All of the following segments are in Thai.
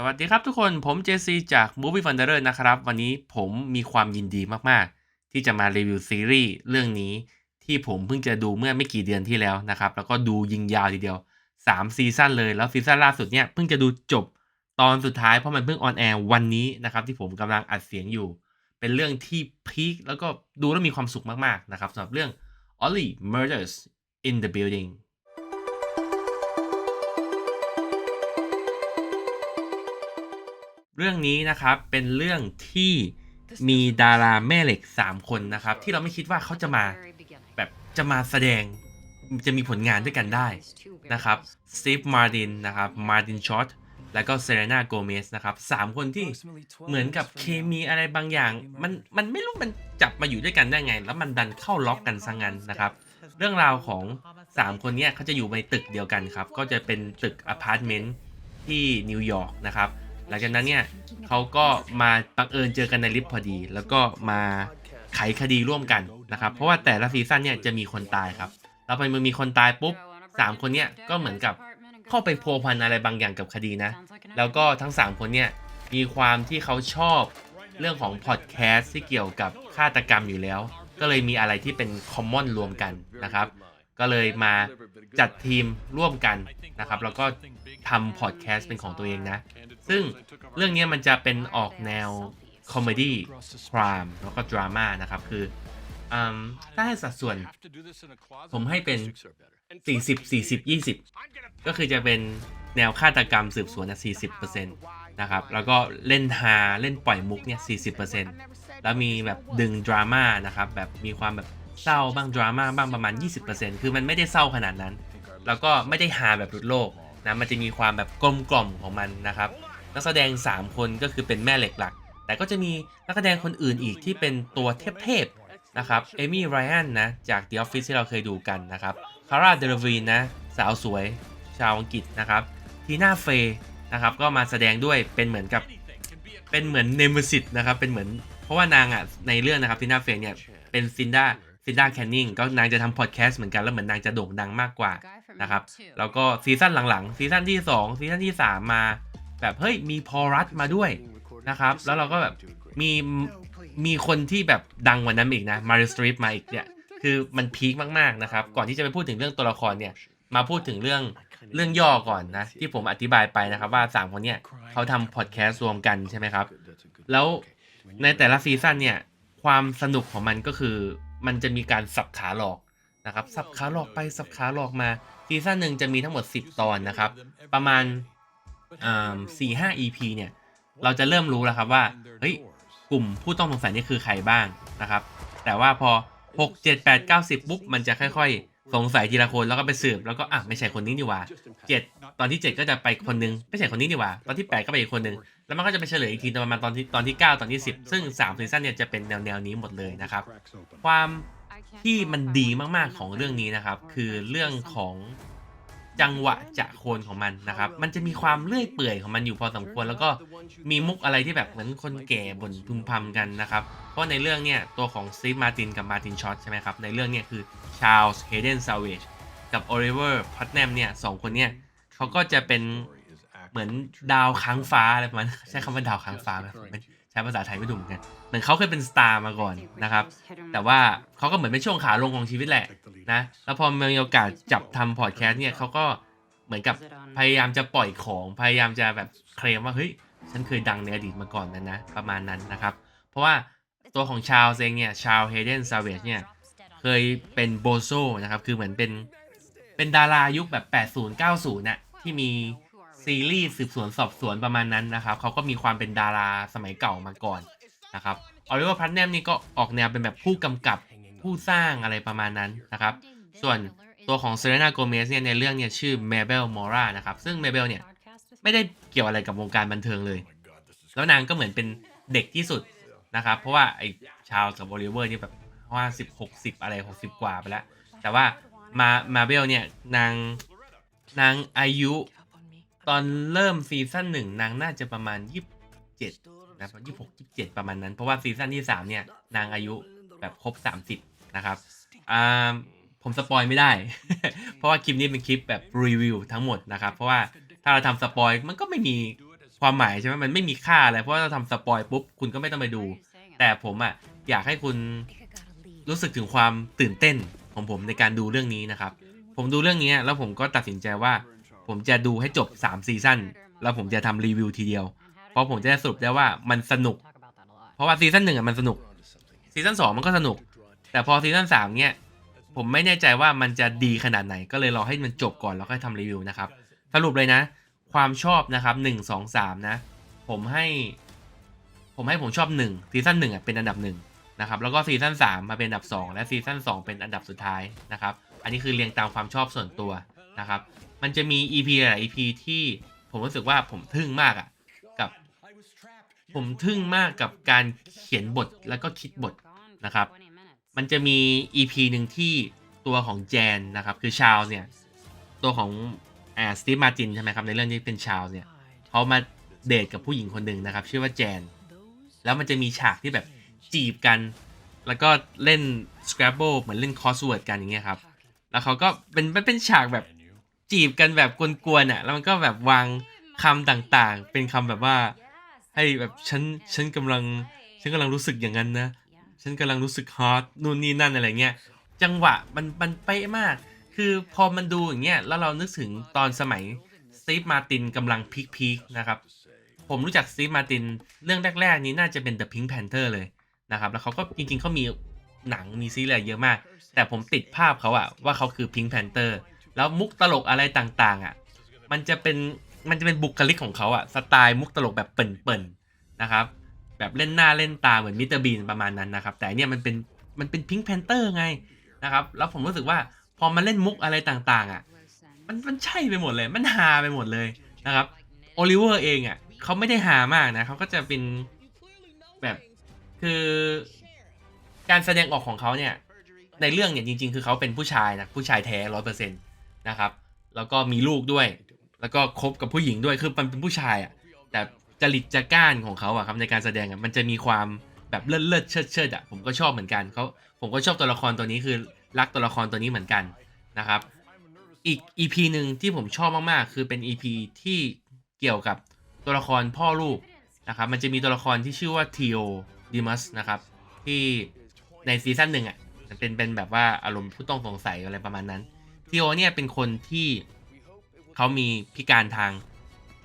สวัสดีครับทุกคนผมเจซีจาก Movie f u n d e r นะครับ วันนี้ผมมีความยินดีมาก ๆ ที่จะมารีวิวซีรีส์เรื่องนี้ที่ผมเพิ่งจะดูเมื่อไม่กี่เดือนที่แล้วนะครับ แล้วก็ดูยิงยาวทีเดียว 3 ซีซั่นเลยแล้วซีซั่นล่าสุดเนี่ยเพิ่งจะดูจบตอนสุดท้ายเพราะมันเพิ่งออนแอร์วันนี้นะครับ ที่ผมกำลังอัดเสียงอยู่ เป็นเรื่องที่พีคแล้วก็ดูแล้วมีความสุขมาก ๆ นะครับสำหรับเรื่อง Ollie Murders in the Building เรื่องนี้นะครับเป็นเรื่องที่มีดาราแม่เหล็ก 3 คนนะครับ ที่เราไม่คิดว่าเขาจะมาแบบจะมาแสดงจะมีผลงานด้วยกันได้นะครับสตีฟมาร์ตินนะครับมาร์ตินช็อตแล้วก็เซเรนาโกเมสนะครับสามคนที่เหมือนกับเคมีอะไรบางอย่าง มันมันไม่รู้มันจับมาอยู่ด้วยกันได้ไง แล้วมันดันเข้าล็อกกันซะงั้นนะครับ เรื่องราวของ 3 คนเนี้ยเขาจะอยู่ในตึกเดียวกันครับ ก็จะเป็นตึกอพาร์ตเมนต์ที่นิวยอร์กนะครับ หลังจากนั้นเนี่ยเขาก็มาบังเอิญเจอกันในลิฟต์พอดี แล้วก็มาไขคดีร่วมกันนะครับ เพราะว่าแต่ละซีซั่นเนี่ยจะมีคนตายครับ แล้วพอมันมีคนตายปุ๊บสามคนเนี่ยก็เหมือนกับเข้าไปพัวพันอะไรบางอย่างกับคดีนะ แล้วก็ทั้ง 3 คนเนี่ยมีความที่เขาชอบเรื่องของพอดแคสต์ที่เกี่ยวกับฆาตกรรมอยู่แล้ว ก็เลยมีอะไรที่เป็นคอมมอนรวมกันนะครับ ก็เลยมาจัดทีมร่วมกันนะครับ แล้วก็ทำพอดแคสต์เป็นของตัวเองนะ ซึ่งเรื่องนี้มันจะเป็นออกแนวคอมเมดี้ครามแล้วก็ดราม่านะครับ คืออืมถ้าให้สัดส่วน ผมให้เป็น 40 40 20 ก็คือจะเป็นแนวฆาตกรรมสืบสวนนะ40%นะครับ แล้วก็เล่นฮาเล่นปล่อยมุกเนี่ย40%แล้วมีแบบดึงดราม่านะครับ แบบมีความแบบ เศร้าบ้างดราม่าบ้างประมาณ 20%คือมันไม่ได้เศร้าขนาดนั้น แล้วก็ไม่ได้ฮาแบบหลุดโลกนะมันจะมีความแบบกลมกล่อมของมันนะครับนักแสดง 3 คนก็คือเป็นแม่เหล็กหลัก แต่ก็จะมีนักแสดงคนอื่นอีกที่เป็นตัวเทพๆนะครับเอมี่ไรอันนะจาก The Office ที่เราเคยดูกันนะครับคาร่าเดลวีนนะสาวสวยชาวอังกฤษนะครับทีน่าเฟย์นะครับก็มาแสดงด้วยเป็นเหมือนกับเป็นเหมือนเนมซิตนะครับเป็นเหมือนเพราะว่านางอะในเรื่องนะครับทีน่าเฟย์เนี่ยเป็นซินดา ซินดาแคนนิงก็นางจะทำพอดแคสต์เหมือนกันแล้วเหมือนนางจะโด่งดังมากกว่านะครับ แล้วก็ซีซั่นหลังๆซีซั่นที่ 2 ซีซั่นที่ 3 มา แบบเฮ้ยมีพอรัสมาด้วยนะครับ แล้วเราก็แบบมีมีคนที่แบบดังกว่านั้นอีกนะมาริสตรีปมาอีกเนี่ยคือมันพีคมากๆนะครับ ก่อนที่จะไปพูดถึงเรื่องตัวละครเนี่ยมาพูดถึงเรื่องเรื่องย่อก่อนนะ ที่ผมอธิบายไปนะครับว่า 3 คนเนี่ยเขาทำพอดแคสต์รวมกันใช่ไหมครับ แล้วในแต่ละซีซั่นเนี่ยความสนุกของมันก็คือ มันจะมีการสับขาหลอกนะครับ สับขาหลอกไปสับขาหลอกมาซีซั่นหนึ่งจะมีทั้งหมด 10 ตอนนะครับ ประมาณสี่ห้า EP เนี่ย เราจะเริ่มรู้แล้วครับว่าเฮ้ยกลุ่มผู้ต้องสงสัยนี่คือใครบ้างนะครับ แต่ว่าพอ 6 7 8 9 10ปุ๊บมันจะค่อยๆ สงสัยทีละคนแล้วก็ไปสืบแล้วก็อะไม่ใช่คนนี้ดีกว่า7ตอนที่เจ็ดก็จะไปคนนึงไม่ใช่คนนี้ดีกว่าตอนที่แปดก็ไปอีกคนนึงแล้วมันก็จะไปเฉลยอีกทีตอนประมาณตอนที่ตอนที่เก้าตอนที่สิบซึ่งสามซีซั่นเนี่ยจะเป็นแนวแนวนี้หมดเลยนะครับ ความที่มันดีมากๆของเรื่องนี้นะครับ คือเรื่องของ จังหวะจะโคนของมันนะครับ มันจะมีความเลื่อยเปื่อยของมันอยู่พอสมควร แล้วก็มีมุกอะไรที่แบบเหมือนคนแก่บ่นพึมพำกันนะครับ เพราะในเรื่องเนี่ยตัวของซีมาร์ตินกับมาร์ตินช็อตใช่ไหมครับ ในเรื่องเนี่ยคือชา l ลส์เฮเดนซาวเวจกับโอลิเวอร์พัตแนมเนี่ยสองคนเนี่ยเขาก็จะเป็นเหมือนดาวค้างฟ้าอะไรประมาณใช้คำว่าดาวค้างฟ้าไหม ช้ภาษาไทยไม่ถูกเหมือนกัน เหมือนเขาเคยเป็นสตาร์มาก่อนนะครับ แต่ว่าเขาก็เหมือนเป็นช่วงขาลงของชีวิตแหละนะ แล้วพอมีโอกาสจับทำพอดแคสต์เนี่ยเขาก็เหมือนกับพยายามจะปล่อยของ พยายามจะแบบเคลมว่าเฮ้ย ฉันเคยดังในอดีตมาก่อนนะนะ ประมาณนั้นนะครับ เพราะว่าตัวของชาวเซงเนี่ย ชาวเฮเดนซาเวจเนี่ย เคยเป็นโบโซนะครับ คือเหมือนเป็น เป็นดารายุคแบบ 80 90น่ะที่มี ซีรีส์สืบสวนสอบสวนประมาณนั้นนะครับเขาก็มีความเป็นดาราสมัยเก่ามาก่อนนะครับออลิเวอร์พัตแนมนี่ก็ออกแนวเป็นแบบผู้กำกับผู้สร้างอะไรประมาณนั้นนะครับ ส่วนตัวของเซเรนาโกเมสเนี่ยในเรื่องเนี่ยชื่อเมเบลมอรานะครับ ซึ่งเมเบลเนี่ยไม่ได้เกี่ยวอะไรกับวงการบันเทิงเลย แล้วนางก็เหมือนเป็นเด็กที่สุดนะครับ เพราะว่าไอ้ชาวกับโอลิเวอร์นี่แบบว่าสิบหกสิบอะไรหกสิบกว่าไปแล้ว แต่ว่ามามาเบลเนี่ยนางนางอายุ ตอนเริ่มซีซั่นหนึ่งนางน่าจะประมาณยี่สิบเจ็ดนะครับยี่หกยี่สิบเจ็ดประมาณนั้น เพราะว่าซีซั่นที่สามเนี่ยนางอายุแบบครบสามสิบนะครับอ่าผมสปอยไม่ได้ เพราะว่าคลิปนี้เป็นคลิปแบบรีวิวทั้งหมดนะครับ เพราะว่าถ้าเราทำสปอยมันก็ไม่มีความหมายใช่ไหมมันไม่มีค่าอะไรเพราะว่าเราทำสปอยปุ๊บคุณก็ไม่ต้องไปดู แต่ผมอะอยากให้คุณรู้สึกถึงความตื่นเต้นของผมในการดูเรื่องนี้นะครับ ผมดูเรื่องนี้แล้วผมก็ตัดสินใจว่า ผมจะดูให้จบ 3 ซีซั่นแล้วผมจะทำรีวิวทีเดียว เพราะผมจะสรุปได้ว่ามันสนุก เพราะว่าซีซั่นหนึ่งอะมันสนุก ซีซั่นสองมันก็สนุก แต่พอซีซั่นสามเนี่ยผมไม่แน่ใจว่ามันจะดีขนาดไหนก็เลยรอให้มันจบก่อนแล้วค่อยทำรีวิวนะครับ สรุปเลยนะ ความชอบนะครับหนึ่งสองสามนะ ผมให้ ผมให้ผมชอบหนึ่งซีซั่นหนึ่งอะเป็นอันดับหนึ่งนะครับแล้วก็ซีซั่นสามมาเป็นอันดับสองและซีซั่นสองเป็นอันดับสุดท้ายนะครับ อันนี้คือเรียงตามความชอบส่วนตัวนะครับ มันจะมี EP หลาย EP ที่ผมรู้สึกว่าผมทึ่งมากอะกับผมทึ่งมากกับการเขียนบทแล้วก็คิดบทนะครับ มันจะมี EP หนึ่งที่ตัวของแจนนะครับ คือชาวเนี่ย ตัวของอ่าสตีฟมาร์ตินใช่ไหมครับ ในเรื่องนี้เป็นชาวเนี่ยเขามาเดทกับผู้หญิงคนหนึ่งนะครับ ชื่อว่าแจน แล้วมันจะมีฉากที่แบบจีบกัน แล้วก็เล่น Scrabble เหมือนเล่น crossword กันอย่างเงี้ยครับ แล้วเขาก็เป็นมันเป็นฉากแบบ จีบกันแบบกวนๆอะ แล้วมันก็แบบวางคำต่างๆ เป็นคำแบบว่า ให้แบบฉันฉันกำลัง ฉันกำลังรู้สึกอย่างนั้นนะ ฉันกำลังรู้สึกฮอตนู่นนี่นั่นอะไรเงี้ยจังหวะมันมันเป๊ะมาก คือพอมันดูอย่างเงี้ยแล้วเรานึกถึงตอนสมัยสตีฟมาตินกำลังพีคพีคนะครับ ผมรู้จักสตีฟมาตินเรื่องแรก ๆ นี้น่าจะเป็น The Pink Panther เลยนะครับ แล้วเขาก็จริงๆเขามีหนังมีซีรีส์เยอะมาก แต่ผมติดภาพเขาอะว่าเขาคือ Pink Panther แล้วมุกตลกอะไรต่างๆ อะ มันจะเป็นมันจะเป็นบุคลิกของเขาอะสไตล์มุกตลกแบบเปิ่นๆนะครับ แบบเล่นหน้าเล่นตาเหมือนมิสเตอร์บีนประมาณนั้นนะครับ แต่เนี่ยมันเป็นมันเป็นพิง k ์แพนเตอร์ไงนะครับ แล้วผมรู้สึกว่าพอมันเล่นมุกอะไรต่างๆ อะ มันมันใช่ไปหมดเลย มันฮาไปหมดเลยนะครับโอลิเวอร์เองอะเขาไม่ได้ฮามากนะเขาก็จะเป็นแบบคือการแสดงออกของเขาเนี่ยในเรื่องเนี่ยจริง ๆ คือเขาเป็นผู้ชายนะผู้ชายแท้ร้อยเปอร์เซ็นต์ นะครับ แล้วก็มีลูกด้วย แล้วก็คบกับผู้หญิงด้วยคือมันเป็นผู้ชายอะแต่จริตจักร้านของเขาอะครับในการแสดงอะมันจะมีความแบบเลิศเลิศเชิดเชิดอะผมก็ชอบเหมือนกันเขาผมก็ชอบตัวละครตัวนี้คือรักตัวละครตัวนี้เหมือนกันนะครับ อีก EP หนึ่งที่ผมชอบมากๆ คือเป็น EP ที่เกี่ยวกับตัวละครพ่อลูกนะครับมันจะมีตัวละครที่ชื่อว่าทีโอดิมัสนะครับที่ในซีซั่นหนึ่งอะมันเป็นเป็นแบบว่าอารมณ์ผู้ต้องสงสัยอะไรประมาณนั้น ทีโอเนี่ยเป็นคนที่เขามีพิการทาง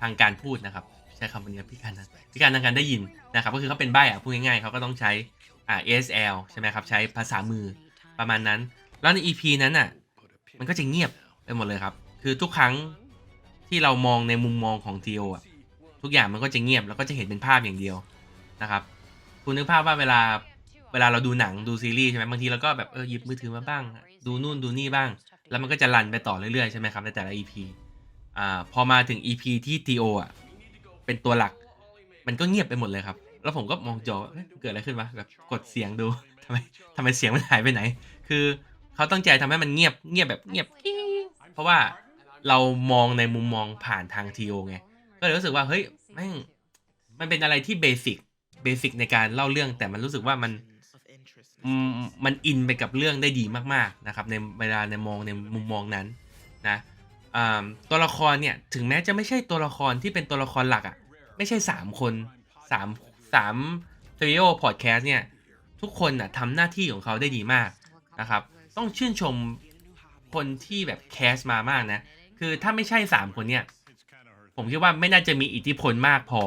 ทางการพูดนะครับ ใช้คำนี้พิการทางพิการทางการได้ยินนะครับ ก็คือเขาเป็นใบ้อะพูดง่ายๆเขาก็ต้องใช้อ่า ASL ใช่ไหมครับใช้ภาษามือประมาณนั้น แล้วใน EP นั้นอะมันก็จะเงียบไปหมดเลยครับ คือทุกครั้งที่เรามองในมุมมองของทีโออะทุกอย่างมันก็จะเงียบแล้วก็จะเห็นเป็นภาพอย่างเดียวนะครับ คุณนึกภาพว่าเวลาเวลาเราดูหนังดูซีรีส์ใช่ไหมบางทีเราก็แบบเออหยิบมือถือมาบ้าง ดูนู่นดูนี่บ้าง แล้วมันก็จะรันไปต่อเรื่อยๆ ใช่ไหมครับ ในแต่ละ EP อ่าพอมาถึง EP ที่ทีโออะเป็นตัวหลัก มันก็เงียบไปหมดเลยครับ แล้วผมก็มองจอเอ๊ะเกิดอะไรขึ้นวะแบบกดเสียงดูทำไมทำไมเสียงมันหายไปไหน คือเขาตั้งใจทำให้มันเงียบเงียบแบบเงียบกิ๊งเพราะว่าเรามองในมุมมองผ่านทางทีโอไงก็เลยรู้สึกว่าเฮ้ยแม่งมันเป็นอะไรที่เบสิกเบสิกในการเล่าเรื่องแต่มันรู้สึกว่ามัน อืมมันอินไปกับเรื่องได้ดีมากๆนะครับในเวลาในมองในมุมมองนั้นนะอ่าตัวละครเนี่ยถึงแม้จะไม่ใช่ตัวละครที่เป็นตัวละครหลักอะ่ะไม่ใช่สามคนสามสามทริโอพอดแคสต์เนี่ยทุกคนอะทำหน้าที่ของเขาได้ดีมากนะครับต้องชื่นชมคนที่แบบแคสมามากนะคือถ้าไม่ใช่สามคนเนี่ยผมคิดว่าไม่น่าจะมีอิทธิพลมากพอ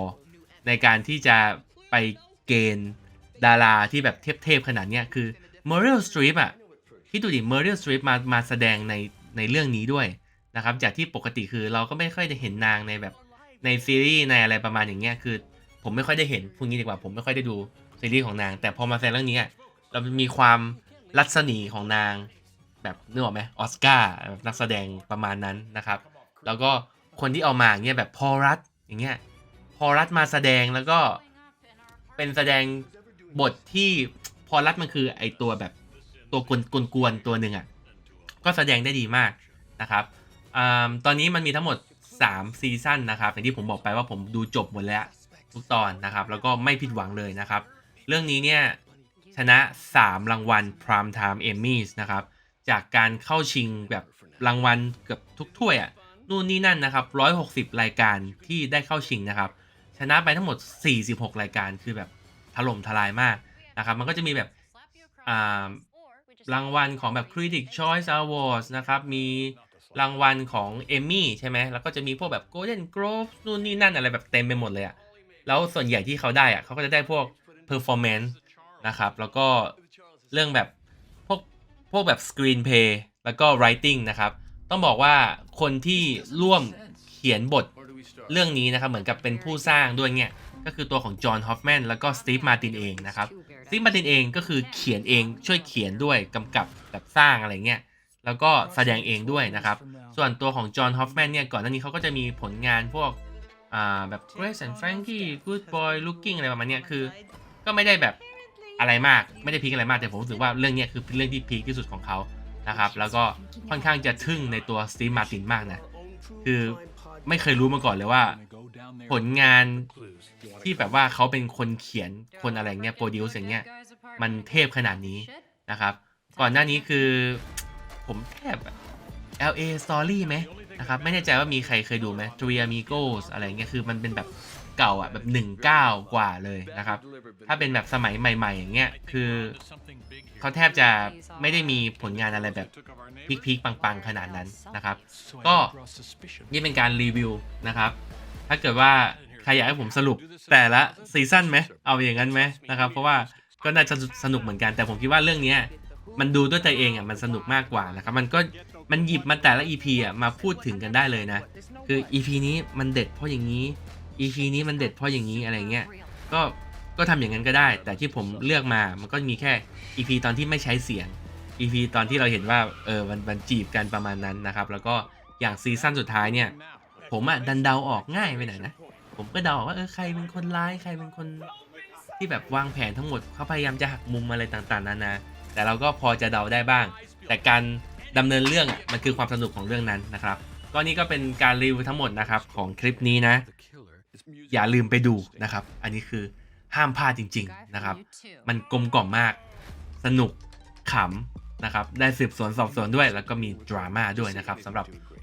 ในการที่จะไปเกณฑ์ ดาราที่แบบเทพๆขนาดเนี้ยคือ m e r y l Streep อะที่ดูดิ m e r y l Streep มามาแสดงในในเรื่องนี้ด้วยนะครับ จากที่ปกติคือเราก็ไม่ค่อยได้เห็นนางในแบบในซีรีส์ในอะไรประมาณอย่างเงี้ยคือ ผมไม่ค่อยได้เห็นพูดงี้ดีกว่าผมไม่ค่อยได้ดูซีรีส์ของนาง แต่พอมาแสดงเรื่องนี้เรามีความรัศมีของนางแบบนึกออกไหมออสการ์แบบนักแสดงประมาณนั้นนะครับ แล้วก็คนที่เอามาเงี้ยแบบพอรัฐอย่างเงี้ยพอรัฐมาแสดงแล้วก็เป็นแสดง บทที่พอรัฐมันคือไอตัวแบบตัวกวนกวนๆตัวหนึ่งอะ ก็แสดงได้ดีมากนะครับอตอนนี้มันมีทั้งหมด 3 ซีซั่นนะครับอย่างที่ผมบอกไปว่าผมดูจบหมดแล้วทุกตอนนะครับ แล้วก็ไม่ผิดหวังเลยนะครับ เรื่องนี้เนี่ยชนะ 3 รางวัล Prime Time Emmys นะครับ จากการเข้าชิงแบบรางวัลเกือบทุกถ้วยอะ่ะนู่นนี่นั่นนะครับ 160 รายการที่ได้เข้าชิงนะครับ ชนะไปทั้งหมด 46 รายการคือแบบ ถล่มทลายมากนะครับ มันก็จะมีแบบรางวัลของแบบ Critic Choice Awards นะครับ มีรางวัลของ Emmy ใช่ไหม แล้วก็จะมีพวกแบบ Golden Globe นู่นนี่นั่นอะไรแบบเต็มไปหมดเลยอะแล้วส่วนใหญ่ที่เขาได้อะเขาก็จะได้พวก performance นะครับ แล้วก็เรื่องแบบพวกพวกแบบ screenplay แล้วก็ writing นะครับ ต้องบอกว่าคนที่ร่วมเขียนบทเรื่องนี้นะครับ เหมือนกับเป็นผู้สร้างด้วยเนี่ย ก็คือตัวของจอห์นฮอฟแมนแล้วก็สตีฟมาตินเองนะครับสตีฟมาตินเองก็คือเขียนเองช่วยเขียนด้วยกำกับแบบสร้างอะไรเงี้ยแล้วก็แสดงเองด้วยนะครับ ส่วนตัวของจอห์นฮอฟแมนเนี่ยก่อนหน้านี้เขาก็จะมีผลงานพวกอ่าแบบ Grace and Frankie Good Boy Looking อะไรประมาณเนี้ยคือ ก็ไม่ได้แบบอะไรมากไม่ได้พีคอะไรมากแต่ผมรู้สึกว่าเรื่องเนี้ยคือเป็นเรื่องที่พีคที่สุดของเขานะครับ แล้วก็ค่อนข้างจะทึ่งในตัวสตีฟมาตินมากนะ คือไม่เคยรู้มาก่อนเลยว่า ผลงานที่แบบว่าเขาเป็นคนเขียนคนอะไรเงี้ยโปรดิวซ์อย่างเงี้ยมันเทพขนาดนี้นะครับ ก่อนหน้านี้คือผมแทบ LA Story ไหมนะครับไม่แน่ใจว่ามีใครเคยดูไหม t r e Amigos อะไรเงี้ยคือมันเป็นแบบเก่าอะแบบ 19 กว่าเลยนะครับ ถ้าเป็นแบบสมัยใหม่ ๆ อย่างเงี้ยคือเขาแทบจะไม่ได้มีผลงานอะไรแบบพีคๆปัง ๆ ขนาดนั้นนะครับ ก็นี่เป็นการรีวิวนะครับ ถ้าเกิดว่าใครอยากให้ผมสรุปแต่ละซีซั่นไหมเอาอย่างนั้นไหมนะครับเพราะว่าก็น่าจะสนุกเหมือนกันแต่ผมคิดว่าเรื่องนี้มันดูด้วยตัวเองอะมันสนุกมากกว่านะครับมันก็มันหยิบมาแต่ละ EP อะมาพูดถึงกันได้เลยนะ คือ EP นี้มันเด็ดเพราะอย่างนี้ EP นี้มันเด็ดเพราะอย่างนี้อะไรเงี้ยก็ก็ทำอย่างนั้นก็ได้ แต่ที่ผมเลือกมามันก็มีแค่ EP ตอนที่ไม่ใช้เสียง EP ตอนที่เราเห็นว่าเออมันมันจีบกันประมาณนั้นนะครับแล้วก็อย่างซีซั่นสุดท้ายเนี่ย ผมอะดันเดาออกง่ายไปหน่อยนะ ผมก็เดาออกว่าเออใครเป็นคนร้ายใครเป็นคนที่แบบวางแผนทั้งหมดเขาพยายามจะหักมุมอะไรต่างๆนานาแต่เราก็พอจะเดาได้บ้าง แต่การดำเนินเรื่องอะมันคือความสนุกของเรื่องนั้นนะครับ ก็นี่ก็เป็นการรีวิวทั้งหมดนะครับของคลิปนี้นะ อย่าลืมไปดูนะครับ อันนี้คือห้ามพลาดจริง ๆนะครับ มันกลมกล่อมมาก สนุกขำนะครับ ได้สืบสวนสอบสวนด้วย แล้วก็มีดราม่าด้วยนะครับสำหรับ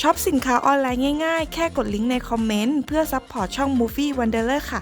ช็อปสินค้าออนไลน์ง่ายๆ แค่กดลิงก์ในคอมเมนต์เพื่อซัพพอร์ตช่อง Movie Wanderer ค่ะ